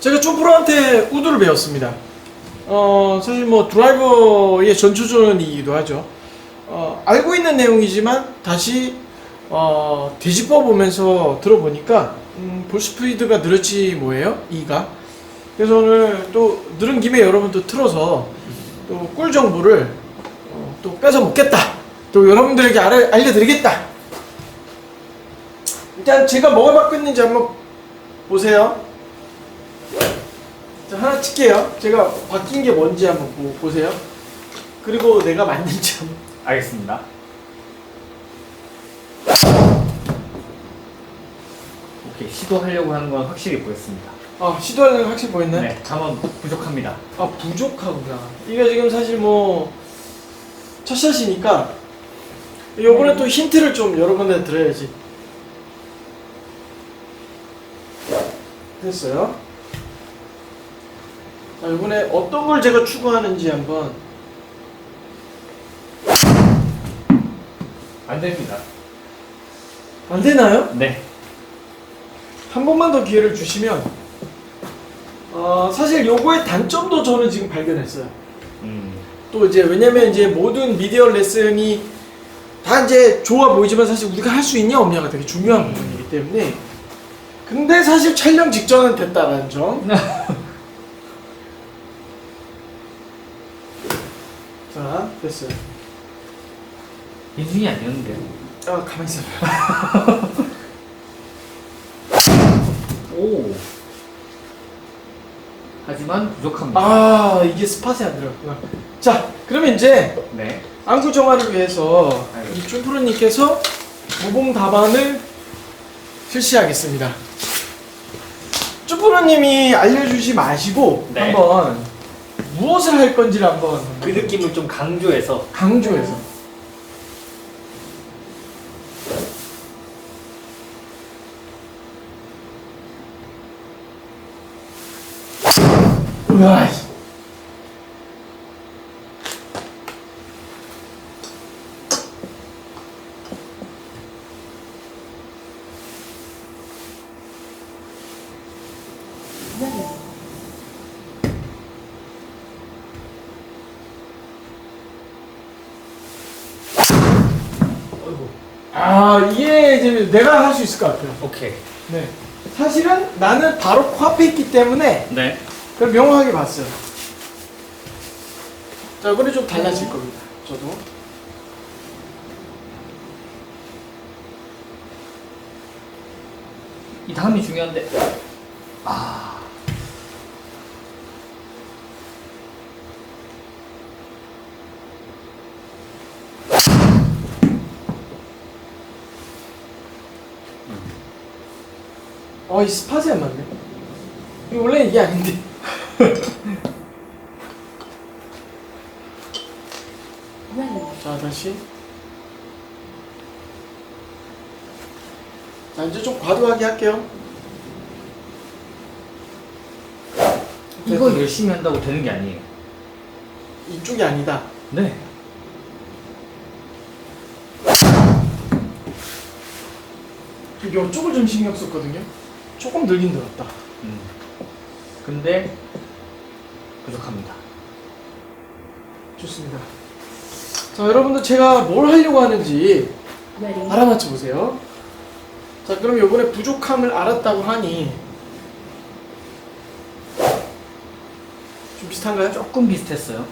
제가 쭈프로한테 우드를 배웠습니다. 어, 사실 뭐 드라이버의 전초전이기도 하죠. 어, 알고 있는 내용이지만 다시 어, 되짚어 보면서 들어보니까 음, 볼 스피드가 늘었지 뭐예요? 2가. 그래서 오늘 또 늘은 김에 여러분도 틀어서 또 꿀 정보를 어, 또 뺏어 먹겠다. 또 여러분들에게 알, 알려드리겠다. 일단 제가 뭐가 바뀌었는지 한번 보세요. 자, 하나 칠게요. 제가 바뀐 게 뭔지 한번 보, 보세요. 그리고 내가 맞는지 한번. 알겠습니다. 오케이 시도하려고 하는 건 확실히 보였습니다. 아, 시도하는 게 확실히 보였나요? 네, 잠원 부족합니다. 아, 부족하구나. 이게 지금 사실 뭐, 첫 샷이니까, 요번에 또 힌트를 좀 여러분한테 드려야지. 됐어요. 자, 이번에 어떤 걸 제가 추구하는지 한번. 안 됩니다. 안 되나요? 네. 한 번만 더 기회를 주시면, 어, 사실 요거의 단점도 저는 지금 발견했어요. 음. 또 이제 왜냐면 이제 모든 미디어 레슨이 다 이제 좋아 보이지만 사실 우리가 할 수 있냐 없냐가 되게 중요한 부분이기 때문에 근데 사실 촬영 직전은 됐다라는 점. 자, 됐어요. 인중이 아니었는데요. 아, 가만히 있어요. 오. 하지만 부족합니다. 아, 이게 스팟에 안 들어갔구나. 자, 그러면 이제 네. 안구 정화를 위해서 이 쭈프로님께서 무봉 답안을 실시하겠습니다. 쭈프로님이 알려주지 마시고 네. 한번 무엇을 할 건지를 한번 그 느낌을 좀 강조해서 강조해서. 으아, 이. 아 이게 이제 내가 할 수 있을 것 같아요. 오케이. 네. 사실은 나는 바로 코앞에 있기 때문에 네. 그걸 명확하게 봤어요. 자 이번에 좀 달라질 겁니다. 저도. 이 다음이 중요한데. 아. 어 이 스팟이 안 맞네. 이거 원래 이게 아닌데. 자 다시. 자 이제 좀 과도하게 할게요. 이거 열심히 한다고 되는 게 아니에요. 이쪽이 아니다. 네. 이쪽을 좀 신경 썼거든요. 조금 늘긴 늘었다. 음. 근데 부족합니다. 좋습니다. 자, 여러분들 제가 뭘 하려고 하는지 알아맞혀 보세요. 자, 그럼 요번에 부족함을 알았다고 하니 좀 비슷한가요? 조금 비슷했어요.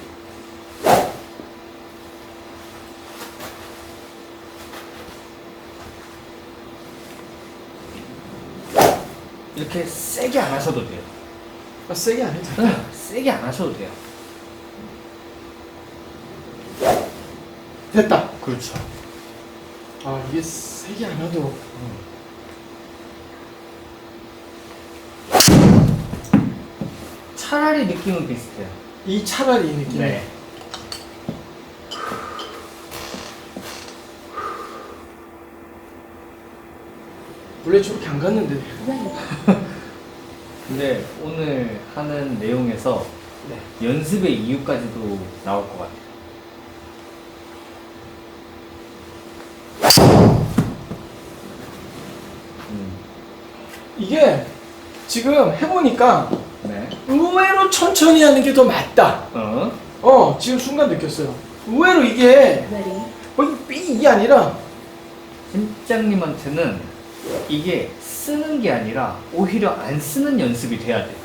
이렇게 세게 안 하셔도 돼요. 아, 세게 안 해도 돼. 네, 세게 안 하셔도 돼요. 됐다. 그렇죠. 아, 이게 세게 안 해도 차라리 느낌은 비슷해요. 이 차라리 이 느낌. 네. 원래 저렇게 안 갔는데. 근데 오늘 하는 내용에서 네. 연습의 이유까지도 나올 것 같아요. 음. 이게 지금 해보니까 네. 의외로 천천히 하는 게 더 맞다. 어? 어, 지금 순간 느꼈어요. 의외로 이게. 어, 이게 삐 이게 아니라 팀장님한테는 이게 쓰는 게 아니라 오히려 안 쓰는 연습이 돼야 돼요.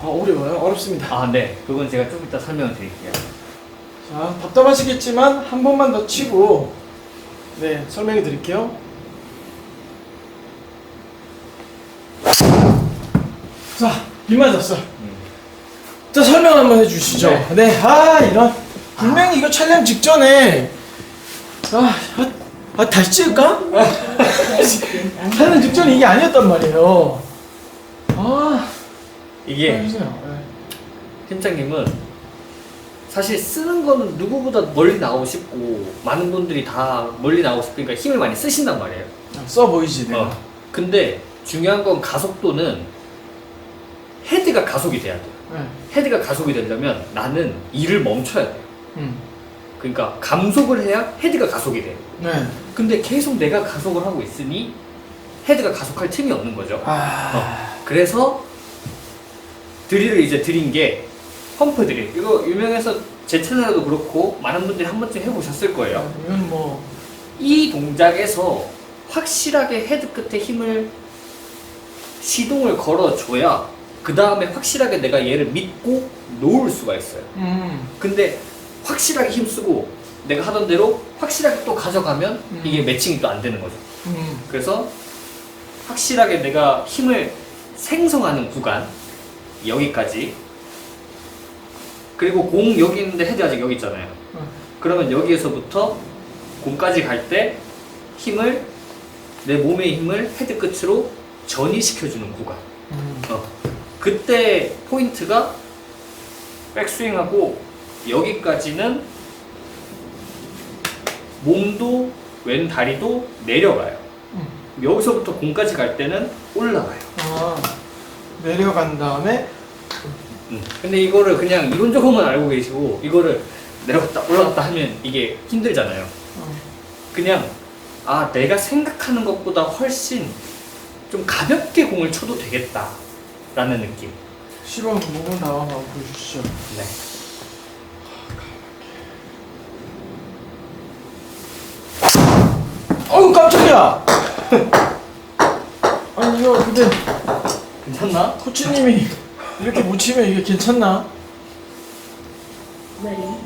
아, 어려워요. 어렵습니다. 아, 네. 그건 제가 좀 이따 설명을 드릴게요. 자, 답답하시겠지만 한 번만 더 치고 네, 설명해 드릴게요. 자, 비 맞았어. 음. 자, 설명 한번 해 주시죠. 네. 네. 아, 이런 분명히 이거 촬영 직전에 아, 아, 아 다시 찍을까? 촬영 직전에 이게 아니었단 말이에요. 아, 이게 해주세요. 네. 팀장님은 사실 쓰는 거는 누구보다 멀리 나오고 싶고 많은 분들이 다 멀리 나오고 싶으니까 힘을 많이 쓰신단 말이에요. 써 보이지, 내가. 어. 근데 중요한 건 가속도는 헤드가 가속이 돼야 돼요. 네. 헤드가 가속이 되려면 나는 일을 멈춰야 돼요. 음. 그러니까 감속을 해야 헤드가 가속이 돼요. 네. 근데 계속 내가 가속을 하고 있으니 헤드가 가속할 틈이 없는 거죠. 아, 그래서 드릴을 이제 드린 게 펌프 드릴. 이거 유명해서 제 채널에도 그렇고 많은 분들이 한 번쯤 해보셨을 거예요. 이건 뭐 이 동작에서 확실하게 헤드 끝에 힘을 시동을 걸어줘야 그 다음에 확실하게 내가 얘를 믿고 놓을 수가 있어요. 음. 근데 확실하게 힘쓰고 내가 하던 대로 확실하게 또 가져가면 음. 이게 매칭이 또 안 되는 거죠. 음. 그래서 확실하게 내가 힘을 생성하는 구간 여기까지 그리고 공 여기 있는데 헤드 아직 여기 있잖아요. 음. 그러면 여기에서부터 공까지 갈 때 힘을 내 몸의 힘을 헤드 끝으로 전이시켜주는 구간. 음. 어. 그때 포인트가 백스윙하고 여기까지는 몸도 왼 다리도 내려가요. 음. 여기서부터 공까지 갈 때는 올라가요. 아, 내려간 다음에 음. 근데 이거를 그냥 이론적으로만 알고 계시고 이거를 내려갔다 올라갔다 하면 이게 힘들잖아요. 어, 그냥 아 내가 생각하는 것보다 훨씬 좀 가볍게 공을 쳐도 되겠다라는 느낌. 시범 부분 나와 한번 보여주시죠. 네. 깜짝이야. 아니 이거 근데 괜찮나? 코치님이 이렇게 못 치면 이게 괜찮나? Ready.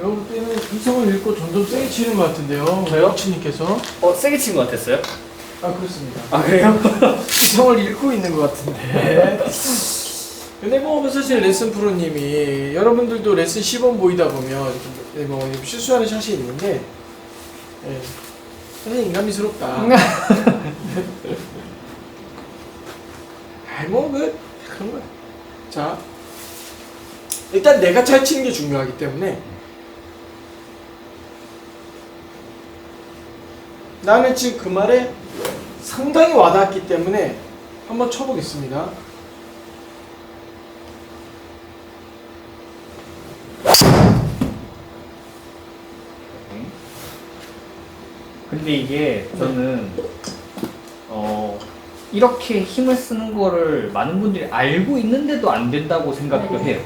볼 때는 이성을 읽고 점점 세게 치는 것 같은데요. 저요? 코치님께서. 어 세게 친 것 같았어요? 아 그렇습니다. 아 그래요? 이성을 읽고 있는 것 같은데. 뭐 사실 레슨 프로님이 여러분들도 레슨 시범 보이다 보면 네, 뭐 실수하는 샷이 있는데 예, 사실 인간미스럽다. 아이 뭐그 그런 거야. 자 일단 내가 잘 치는 게 중요하기 때문에 나는 지금 그 말에 상당히 와닿았기 때문에 한번 쳐보겠습니다. 근데 이게 저는 어 이렇게 힘을 쓰는 거를 많은 분들이 알고 있는데도 안 된다고 생각도 해요.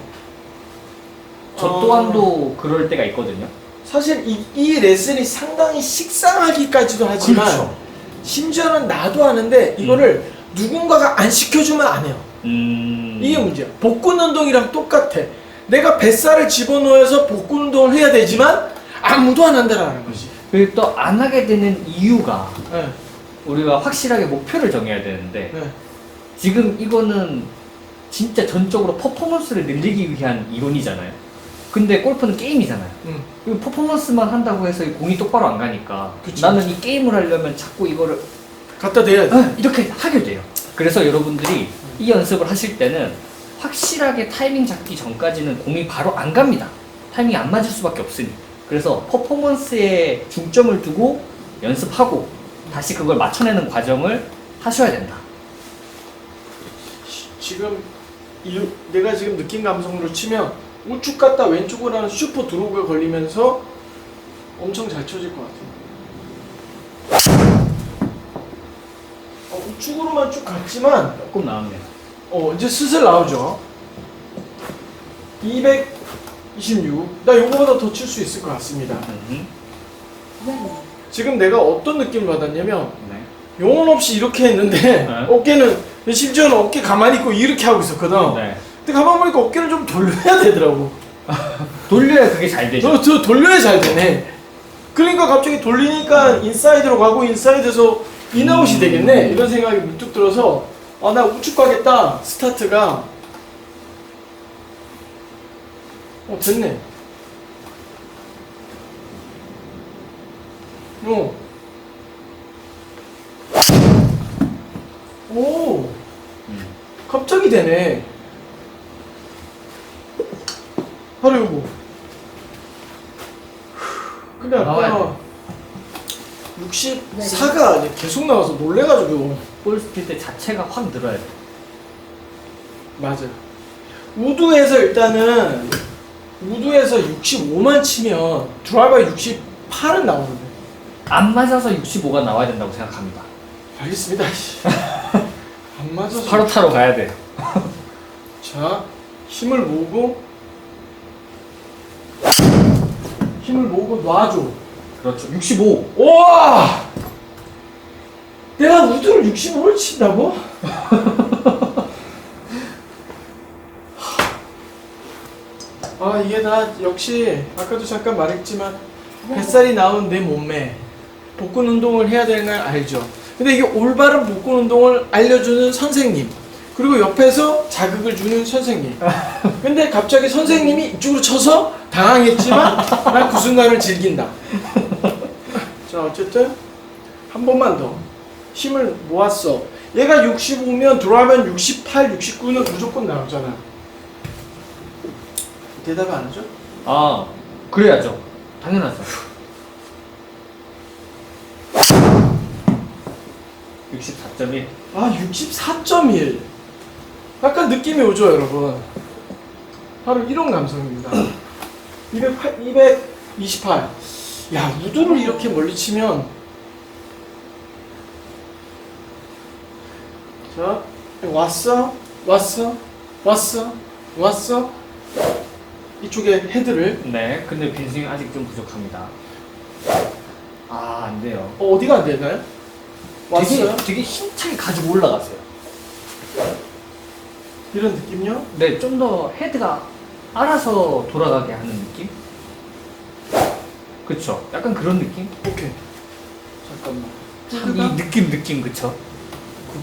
저 어. 또한도 그럴 때가 있거든요. 사실 이, 이 레슨이 상당히 식상하기까지도 하지만 그렇죠. 심지어는 나도 하는데 이거를 누군가가 안 시켜주면 안 해요. 음 이게 문제야. 복근 운동이랑 똑같아. 내가 뱃살을 집어넣어서 복근 운동을 해야 되지만 아무도 안 한다라는 거지. 그리고 또 안 하게 되는 이유가 네, 우리가 확실하게 목표를 정해야 되는데 네. 지금 이거는 진짜 전적으로 퍼포먼스를 늘리기 위한 이론이잖아요. 근데 골프는 게임이잖아요. 음. 이 퍼포먼스만 한다고 해서 이 공이 똑바로 안 가니까 그치. 나는 이 게임을 하려면 자꾸 이거를 갖다 대야 돼. 아, 이렇게 하게 돼요. 그래서 여러분들이 이 연습을 하실 때는 확실하게 타이밍 잡기 전까지는 공이 바로 안 갑니다. 타이밍이 안 맞을 수밖에 없으니. 그래서 퍼포먼스에 중점을 두고 연습하고 다시 그걸 맞춰내는 과정을 하셔야 된다. 시- 지금 이, 내가 지금 느낀 감성으로 치면 우측 갔다 왼쪽으로 하는 슈퍼 드로우가 걸리면서 엄청 잘 쳐질 것 같아요. 어, 우측으로만 쭉 갔지만 조금 나왔네요. 어 이제 슬슬 나오죠. 226. 나 요거보다 더 칠 수 있을 것 같습니다. 음, 지금 내가 어떤 느낌을 받았냐면 네. 영혼 없이 이렇게 했는데 네. 어깨는 심지어는 어깨 가만히 있고 이렇게 하고 있었거든. 네. 근데 가만 보니까 어깨를 좀 돌려야 되더라고. 돌려야 그게 잘 되죠. 저, 저 돌려야 잘 되네. 그러니까 갑자기 돌리니까 인사이드로 가고 인사이드에서 인아웃이 음. 되겠네. 이런 생각이 문득 들어서 아 나 우측 가겠다. 스타트가 어 됐네. 어. 오. 음. 갑자기 되네. 바로 요거. 근데 나와야 아까 64가 이제 계속 나와서 놀래가지고. 볼 스피드 자체가 확 늘어야 돼. 맞아. 우드에서 일단은 우드에서 65만 치면 드라이버 68은 나오는데. 안 맞아서 65가 나와야 된다고 생각합니다. 알겠습니다. 씨. 안 맞아서. 바로 타러 가야 돼. 자, 힘을 모으고 힘을 모으고 놔줘. 그렇죠. 65. 우와! 내가 우드를 65를 친다고? 아 이게 다 역시 아까도 잠깐 말했지만 뱃살이 나온 내 몸매 복근 운동을 해야 되는 걸 알죠. 근데 이게 올바른 복근 운동을 알려주는 선생님 그리고 옆에서 자극을 주는 선생님. 근데 갑자기 선생님이 이쪽으로 쳐서 당황했지만 난 그 순간을 즐긴다. 자 어쨌든 한 번만 더 힘을 모았어. 얘가 65면 들어가면 68, 69는 무조건 나오잖아. 대답 안 하죠? 아, 그래야죠. 당연하죠. 64.1. 아 64.1. 약간 느낌이 오죠 여러분. 바로 이런 감성입니다. 208, 228. 야 우드를 이렇게 멀리 치면 자 왔어 왔어 왔어 왔어 이쪽에 헤드를 네, 근데 빈스윙 아직 좀 부족합니다. 아, 안 돼요. 어, 어디가 안 되나요? 되게, 왔어요? 되게 힘차게 가지고 올라갔어요. 이런 느낌요? 네, 좀 더 헤드가 알아서 돌아가게 하는 느낌? 그쵸. 약간 그런 느낌? 오케이 잠깐만 참 이 느낌, 느낌, 그쵸?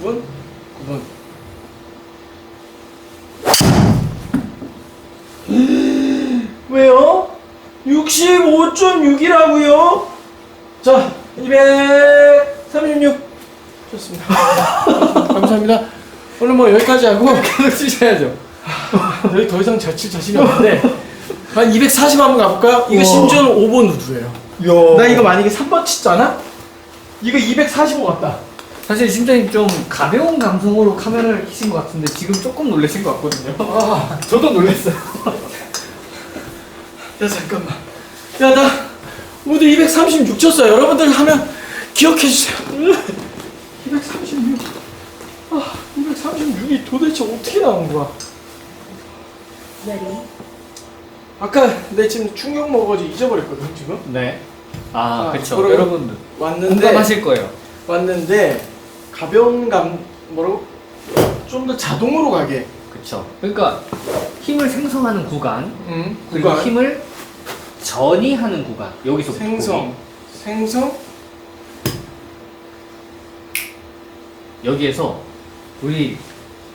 9분? 9분. 왜요? 65.6이라고요? 자, 236. 좋습니다. 감사합니다. 오늘 뭐 여기까지 하고 계속 치셔야죠. 여기 더 이상 자칠 자신이 없는데 한 240 한번 가볼까요? 이거 우와. 심지어는 5번 우드예요. 야. 나 이거 만약에 3번 치잖아? 이거 245 같다. 사실 심장이 좀 가벼운 감성으로 카메라를 켜신 것 같은데 지금 조금 놀라신 것 같거든요. 아, 저도 놀랐어요. 야 잠깐만. 야나 우드 236 쳤어. 여러분들 하면 기억해 주세요. 236 아, 236이 도대체 어떻게 나온 거야? 아까 내 지금 충격 먹어가지고 잊어버렸거든 지금? 네. 아, 아, 그쵸. 그러면- 여러분들 왔는데 공감하실 거예요. 왔는데 가벼운 감 뭐라고? 좀 더 자동으로 가게. 그쵸. 그러니까 힘을 생성하는 구간 응 그리고 구간. 힘을 전이 하는 구간 여기서 생성 생성 여기에서 우리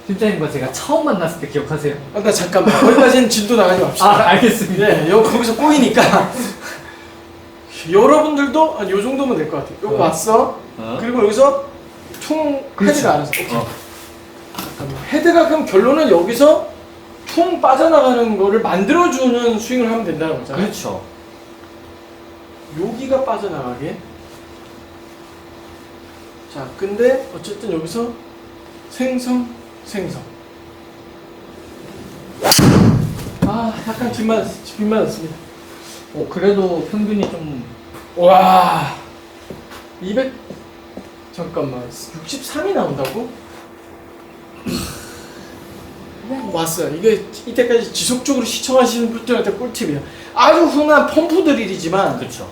팀장님과 제가 처음 만났을 때 기억하세요? 아나 잠깐만 거기까지는 진도 나가지 맙시다 아 알겠습니다. 네, 여 거기서 꼬이니까 여러분들도 한요 정도면 될 것 같아요. 요거 어. 왔어. 어? 그리고 여기서 퉁 그렇죠. 헤드가 알아서. 오케이. 어. 잠깐만. 헤드가 그럼 결론은 여기서 퉁 빠져나가는 거를 만들어주는 스윙을 하면 된다는 거잖아요. 그렇죠. 여기가 빠져나가게. 자, 근데 어쨌든 여기서 생성, 생성. 아, 약간 뒷맞, 뒷맞았습니다. 어 그래도 평균이 좀 와 200 잠깐만 63이 나온다고? 왔어 이게 이때까지 지속적으로 시청하시는 분들한테 꿀팁이야 아주 흔한 펌프 드릴이지만 그렇죠.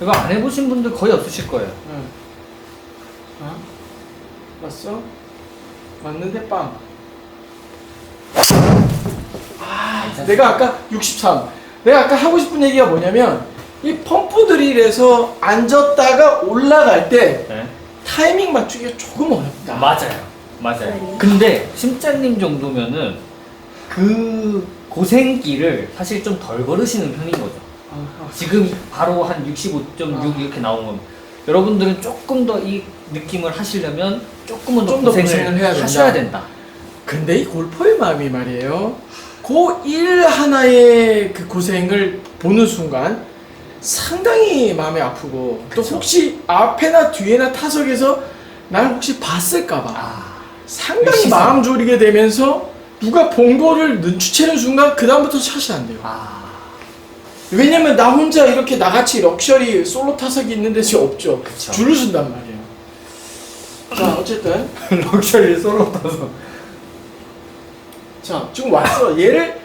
이거 안 해보신 분들 거의 없으실 거예요. 응. 어? 왔어? 왔는데 빵 아, 내가 아까 63 내가 아까 하고 싶은 얘기가 뭐냐면 이 펌프 드릴에서 앉았다가 올라갈 때 네. 타이밍 맞추기가 조금 어렵다 맞아요. 맞아요. 근데 심장님 정도면은 그 고생길을 사실 좀 덜 걸으시는 편인 거죠. 아, 지금 바로 한 65.6 아. 이렇게 나오면 여러분들은 조금 더 이 느낌을 하시려면 조금은 더 좀더 고생을, 고생을 해야. 하셔야 된다. 근데 이 골퍼의 마음이 말이에요. 그1 하나의 그 고생을 보는 순간 상당히 마음이 아프고 또 그쵸. 혹시 앞에나 뒤에나 타석에서 날 혹시 봤을까봐 아, 상당히 시선. 마음 졸이게 되면서 누가 본 거를 눈치채는 순간 그 다음부터 샷이 안 돼요. 아, 왜냐면 나 혼자 이렇게 나같이 럭셔리 솔로 타석이 있는 데서 없죠. 그쵸. 줄을 쓴단 말이에요. 자 어쨌든 럭셔리 솔로 타서. 자 지금 왔어 얘를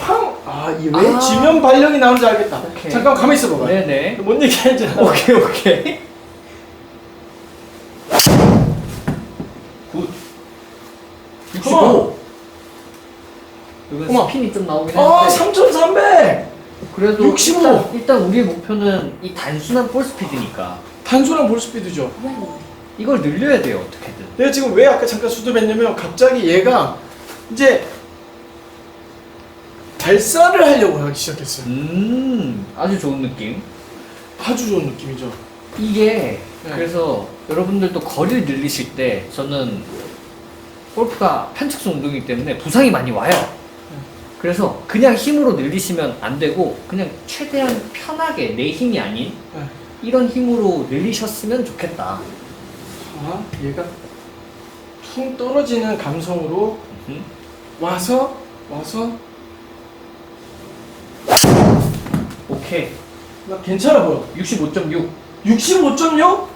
황 아 이왜 아. 지면 발령이 나오는지 알겠다 오케이. 잠깐 가만 있어 봐봐 네네. 뭔 얘기하는지 알아 오케이 오케이. 65. 어머. 이건 어머. 스핀이 좀 나오긴 아 하는데 3300 그래도 65. 일단, 일단 우리의 목표는 이 단순한 볼 스피드니까 단순한 볼 스피드죠 이걸 늘려야 돼요 어떻게든. 내가 지금 왜 아까 잠깐 수습했냐면 갑자기 얘가 이제 발사를 하려고 하기 시작했어요 음 아주 좋은 느낌. 아주 좋은 느낌이죠 이게 네. 그래서 여러분들도 거리를 늘리실 때 저는 골프가 편측성 운동이기 때문에 부상이 많이 와요. 그래서 그냥 힘으로 늘리시면 안 되고 그냥 최대한 편하게 내 힘이 아닌 네. 이런 힘으로 늘리셨으면 좋겠다. 자 얘가 퉁 떨어지는 감성으로 음. 와서 와서 오케이. 나 괜찮아 보여 65.6. 65.6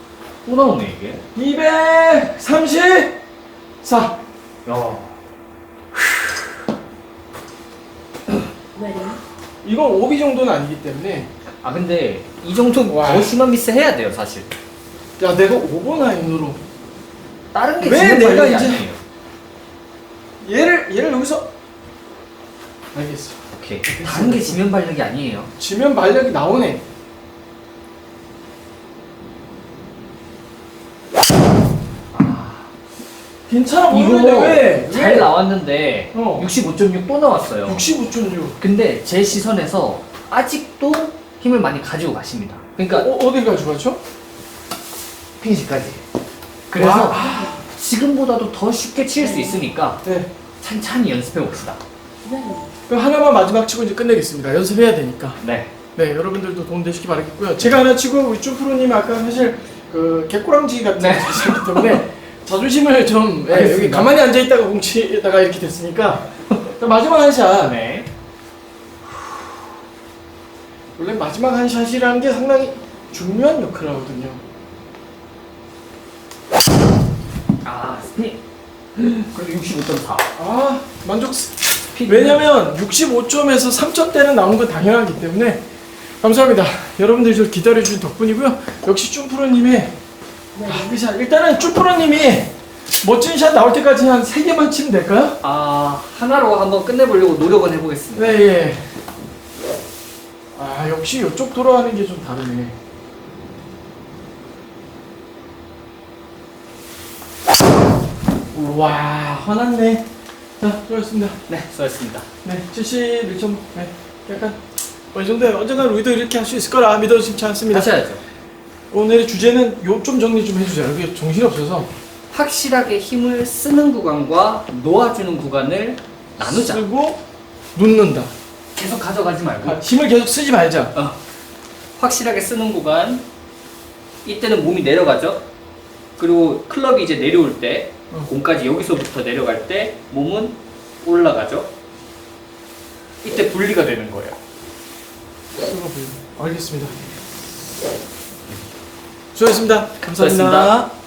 또 나오네 이게. 234 야. 이건 오비 정도는 아니기 때문에 아 근데 이 정도 와. 더 심한 미스 해야 돼요 사실. 야 내가 5번 라인으로 다른 게 왜 지금 내가 발령이 이제- 아니에요. 얘를 얘를 여기서 알겠어 오케이. 다른 게 지면 발력이 아니에요. 지면 발력이 나오네 괜찮아 보이는데 왜? 잘 왜? 나왔는데 어. 65.6 또 나왔어요. 65.6 근데 제 시선에서 아직도 힘을 많이 가지고 가십니다. 그러니까 어, 어디 가져가죠? 피니시까지. 그래서 와. 지금보다도 더 쉽게 칠 수 있으니까 네 찬찬히 연습해 봅시다. 그럼 하나만 마지막 치고 이제 끝내겠습니다 연습해야 되니까 네. 네 여러분들도 도움 되시기 바라겠고요 제가 하나 치고 우리 쭈프로님 아까 사실 그 개꼬랑지 같은 네. 짓이기 때문에 자존심을 좀 예, 여기 알겠습니다. 가만히 앉아 있다가 공치다가 이렇게 됐으니까 자, 마지막 한샷 네. 원래 마지막 한 샷이라는 게 상당히 중요한 역할을 하거든요 아 스핀. 그래도 65.4. 아 만족 스피드. 왜냐면 65점에서 3점대는 나오는 건 당연하기 때문에 감사합니다 여러분들이 저 기다려주신 덕분이고요 역시 쭈프로님의 아, 그 샷. 일단은 쭈프로님이 멋진 샷 나올 때까지 한 3개만 치면 될까요? 아 하나로 한번 끝내보려고 노력은 해보겠습니다. 네, 예. 아, 역시 이쪽 돌아가는 게 좀 다르네. 와, 화났네. 자, 수고하셨습니다. 네, 수고하셨습니다. 네, 71점. 네, 약간 어느 정도 언젠가 우리도 이렇게 할 수 있을 거라 믿어지지 않습니다. 하셔야죠. 오늘의 주제는 요 좀 정리 좀 해주세요. 이게 정신이 없어서 확실하게 힘을 쓰는 구간과 놓아주는 구간을 나누자. 쓰고 눕는다. 계속 가져가지 말고 아, 힘을 계속 쓰지 말자. 어. 확실하게 쓰는 구간 이때는 몸이 내려가죠 그리고 클럽이 이제 내려올 때 어. 공까지 여기서부터 내려갈 때 몸은 올라가죠 이때 분리가 되는 거예요 알겠습니다. 수고하셨습니다. 감사합니다. 수고하셨습니다.